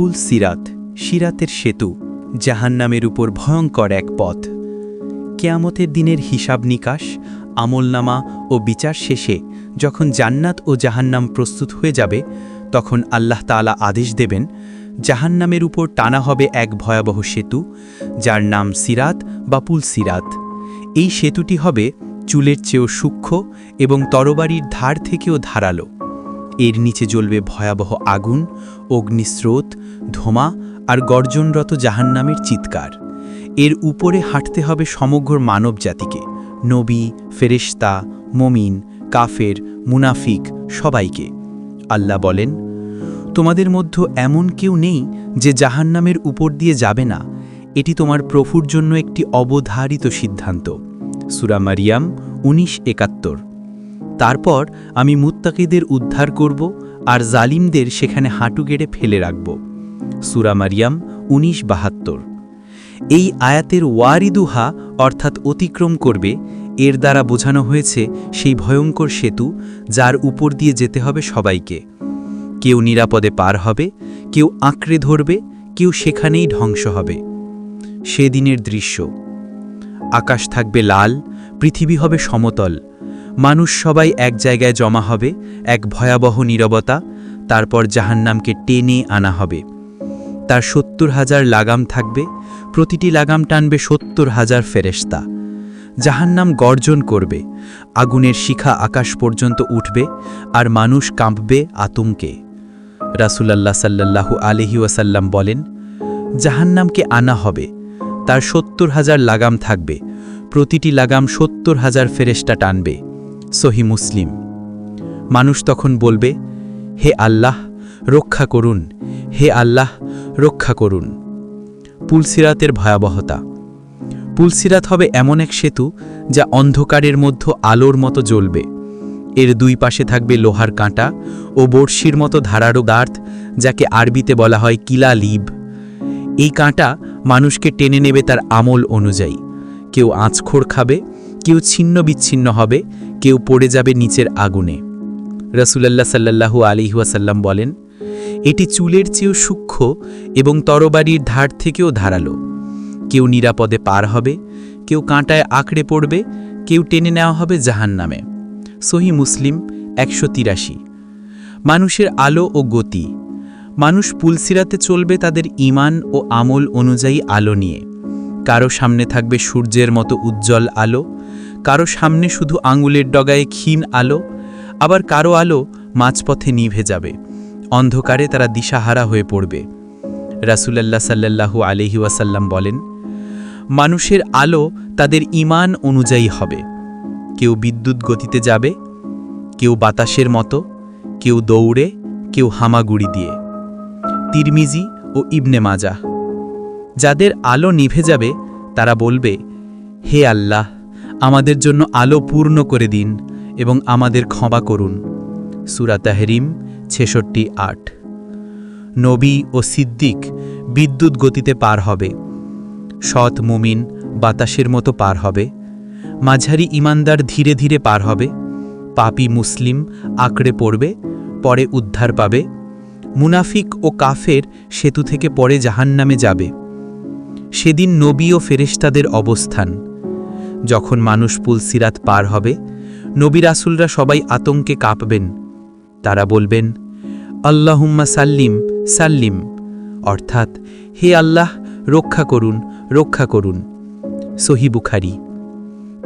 পুল সিরাত, সিরাতের সেতু, জাহান্নামের উপর ভয়ঙ্কর এক পথ। কেয়ামতের দিনের হিসাব নিকাশ, আমলনামা ও বিচার শেষে যখন জান্নাত ও জাহান্নাম প্রস্তুত হয়ে যাবে, তখন আল্লাহ তাআলা আদেশ দেবেন, জাহান্নামের উপর টানা হবে এক ভয়াবহ সেতু, যার নাম সিরাত বা পুল সিরাত। এই সেতুটি হবে চুলের চেয়েও সূক্ষ্ম এবং তরবারির ধার থেকেও ধারালো। এর নিচে জ্বলবে ভয়াবহ আগুন অগ্নিস্রোত, ধোমা আর গর্জনরত জাহান্নামের চিৎকার। এর উপরে হাঁটতে হবে সমগ্র মানব জাতিকে নবী, ফেরেশতা, মমিন, কাফের, মুনাফিক, সবাইকে। আল্লাহ বলেন, তোমাদের মধ্যে এমন কেউ নেই যে জাহান্নামের উপর দিয়ে যাবে না। এটি তোমার প্রভুর জন্য একটি অবধারিত সিদ্ধান্ত। সুরা মারিয়াম উনিশ একাত্তর। তারপর আমি মুত্তাকিদের উদ্ধার করব আর জালিমদের সেখানে হাঁটু গেড়ে ফেলে রাখব। সুরা মারিয়াম উনিশ বাহাত্তর। এই আয়াতের ওয়ারিদুহা অর্থাৎ অতিক্রম করবে, এর দ্বারা বোঝানো হয়েছে সেই ভয়ঙ্কর সেতু যার উপর দিয়ে যেতে হবে সবাইকে। কেউ নিরাপদে পার হবে, কেউ আঁকড়ে ধরবে, কেউ সেখানেই ধ্বংস হবে। সেদিনের দৃশ্য। আকাশ থাকবে লাল, পৃথিবী হবে সমতল। মানুষ সবাই এক জায়গায় জমা হবে, এক ভয়াবহ নীরবতা, তারপর জাহান্নামকে টেনে আনা হবে। তার সত্তর হাজার লাগাম থাকবে, প্রতিটি লাগাম টানবে সত্তর হাজার ফেরেস্তা জাহান্নাম গর্জন করবে, আগুনের শিখা আকাশ পর্যন্ত উঠবে, আর মানুষ কাঁপবে আতঙ্কে। রাসুলাল্লাহ সাল্লাল্লাহু আলহি ওয়াসাল্লাম বলেন, জাহান্নামকে আনা হবে, তার সত্তর হাজার লাগাম থাকবে, প্রতিটি লাগাম সত্তর হাজার ফেরেস্টা টানবে। সহি মুসলিম। মানুষ তখন বলবে, হে আল্লাহ, রক্ষা করুন। হে আল্লাহ, রক্ষা করুন। পুলসিরাতের ভয়াবহতা। পুলসিরাত হবে এমন এক সেতু যা অন্ধকারের মধ্য আলোর মতো জ্বলবে। এর দুই পাশে থাকবে লোহার কাঁটা ও বর্ষির মতো ধারারো দাঁত যাকে আরবিতে বলা হয় কিলা লিব। এই কাঁটা মানুষকে টেনে নেবে তার আমল অনুযায়ী। কেউ আঁচখোর খাবে, কেউ ছিন্ন বিচ্ছিন্ন হবে কেউ পড়ে যাবে নিচের আগুনে। রসুলাল্লাহ সাল্লাহু আলিহাসাল্লাম বলেন, এটি চুলের চেয়েও সূক্ষ্ম এবং তরবারির ধার থেকেও ধারালো। কেউ নিরাপদে পার হবে, কেউ কাঁটায় আঁকড়ে পড়বে, কেউ টেনে নেওয়া হবে জাহান নামে সহি মুসলিম একশো তিরাশি। মানুষের আলো ও গতি। মানুষ পুলসিরাতে চলবে তাদের ইমান ও আমল অনুযায়ী আলো নিয়ে। কারও সামনে থাকবে সূর্যের মতো উজ্জ্বল আলো কারও সামনে শুধু আঙুলের ডগায় ক্ষীণ আলো, আবার কারও আলো মাঝপথে নিভে যাবে। অন্ধকারে তারা দিশাহারা হয়ে পড়বে। রাসুলাল্লাহ সাল্লাল্লাহু আলহি ওয়াসাল্লাম বলেন, মানুষের আলো তাদের ইমান অনুযায়ী হবে। কেউ বিদ্যুৎ গতিতে যাবে, কেউ বাতাসের মতো, কেউ দৌড়ে, কেউ হামাগুড়ি দিয়ে। তিরমিজি ও ইবনে মাজা যাদের আলো নিভে যাবে, তারা বলবে, হে আল্লাহ আমাদের জন্য আলো পূর্ণ করে দিন এবং আমাদের ক্ষমা করুন। সুরা তাহরিম, ছেষট্টি আট। নবী ও সিদ্দিক বিদ্যুৎ গতিতে পার হবে। সৎ মুমিন বাতাসের মতো পার হবে। মাঝারি ইমানদার ধীরে ধীরে পার হবে। পাপি মুসলিম আঁকড়ে পড়বে, পরে উদ্ধার পাবে। মুনাফিক ও কাফের সেতু থেকে পরে জাহান্নামে যাবে। সেদিন নবী ও ফেরেশতাদের অবস্থান। যখন মানুষ পুল সিরাত পার হবে, নবী রাসুলরা সবাই আতঙ্কে কাঁপবেন। তারা বলবেন, আল্লাহুম্মা সাল্লিম সাল্লিম। অর্থাৎ, হে আল্লাহ, রক্ষা করুন রক্ষা করুন। সহি বুখারি।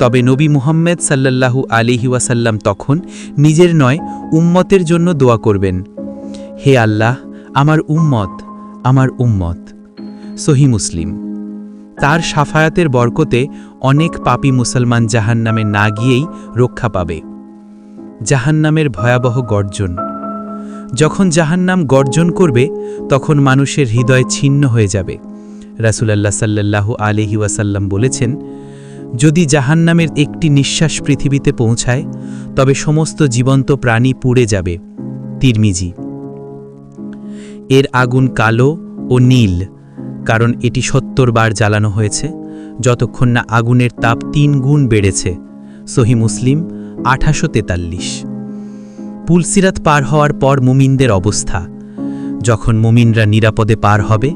তবে নবী মুহাম্মদ সাল্লাল্লাহু আলিহি ওয়াসাল্লাম তখন নিজের নয়, উম্মতের জন্য দোয়া করবেন, হে আল্লাহ, আমার উম্মত আমার উম্মত। সহি মুসলিম। তার সাফায়াতের বরকতে অনেক পাপী মুসলমান জাহান্নামে না গিয়েই রক্ষা পাবে। জাহান্নামের ভয়াবহ গর্জন। যখন জাহান্নাম গর্জন করবে, তখন মানুষের হৃদয় ছিন্ন হয়ে যাবে। রাসুলাল্লাহ সাল্লাল্লাহু আলিহি ওয়াসাল্লাম বলেছেন, যদি জাহান্নামের একটি নিঃশ্বাস পৃথিবীতে পৌঁছায়, তবে সমস্ত জীবন্ত প্রাণী পুড়ে যাবে। তিরমিজি। এর আগুন কালো ও নীল, কারণ এটি সত্তর বার জ্বালানো হয়েছে, যতক্ষণ না আগুনের তাপ তিন গুণ বেড়েছে। সহি মুসলিম, আঠাশো তেতাল্লিশ। পুলসিরাত পার হওয়ার পর মুমিনদের অবস্থা। যখন মুমিনরা নিরাপদে পার হবে,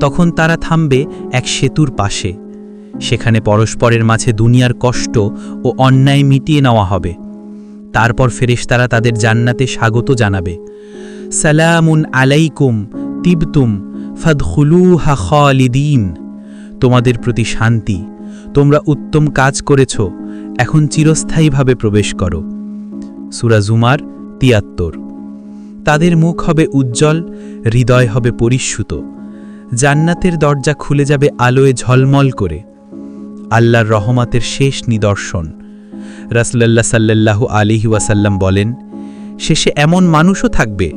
তখন তারা থামবে এক সেতুর পাশে। সেখানে পরস্পরের মাঝে দুনিয়ার কষ্ট ও অন্যায় মিটিয়ে নেওয়া হবে। তারপর ফেরেশ তারা তাদের জান্নাতে স্বাগত জানাবে। সালামুন আলাইকুম, তিবতুম। ফাদখুলুহা খালিদিন। তোমাদের প্রতি শান্তি। তোমরা উত্তম কাজ করেছ। এখন চিরস্থায়ীভাবে প্রবেশ করো। সুরা জুমার তিয়াত্তর। তাদের মুখ হবে উজ্জ্বল, হৃদয় হবে পরিশ্রুত। জান্নাতের দরজা খুলে যাবে আলোয় ঝলমল করে। আল্লাহর রহমাতের শেষ নিদর্শন। রাসলাল্লাহ সাল্লাল্লাহু আলিহি ওয়াসাল্লাম বলেন, শেষে এমন মানুষও থাকবে,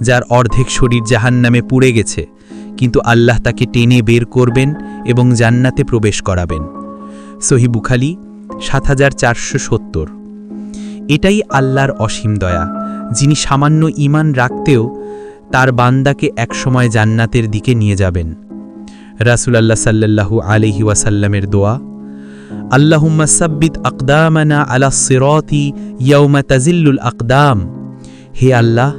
যার অর্ধেক শরীর জাহান্নামে পুড়ে গেছে। কিন্তু আল্লাহ তাকে টেনে বের করবেন এবং জান্নাতে প্রবেশ করাবেন। সহি বুখালি সাত হাজার চারশো সত্তর। এটাই আল্লাহর অসীম দয়া, যিনি সামান্য ইমান রাখতেও তার বান্দাকে একসময় জান্নাতের দিকে নিয়ে যাবেন। রাসুলাল্লাহ সাল্লাল্লাহু আলহি ওয়াসাল্লামের দোয়া, আল্লাহুম্মা সাব্বিত আকদামানা আলা সিরতি ইয়াউমা তাজিল্লুল আকদাম। হে আল্লাহ,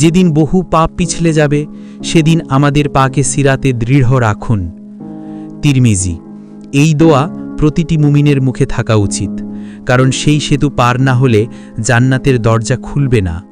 যেদিন বহু পাপ পিছলে যাবে সেদিন আমাদের পাকে সিরাতে দৃঢ় রাখুন। তিরমিজি, এই দোয়া প্রতিটি মুমিনের মুখে থাকা উচিত, কারণ সেই সেতু পার না হলে জান্নাতের দরজা খুলবে না।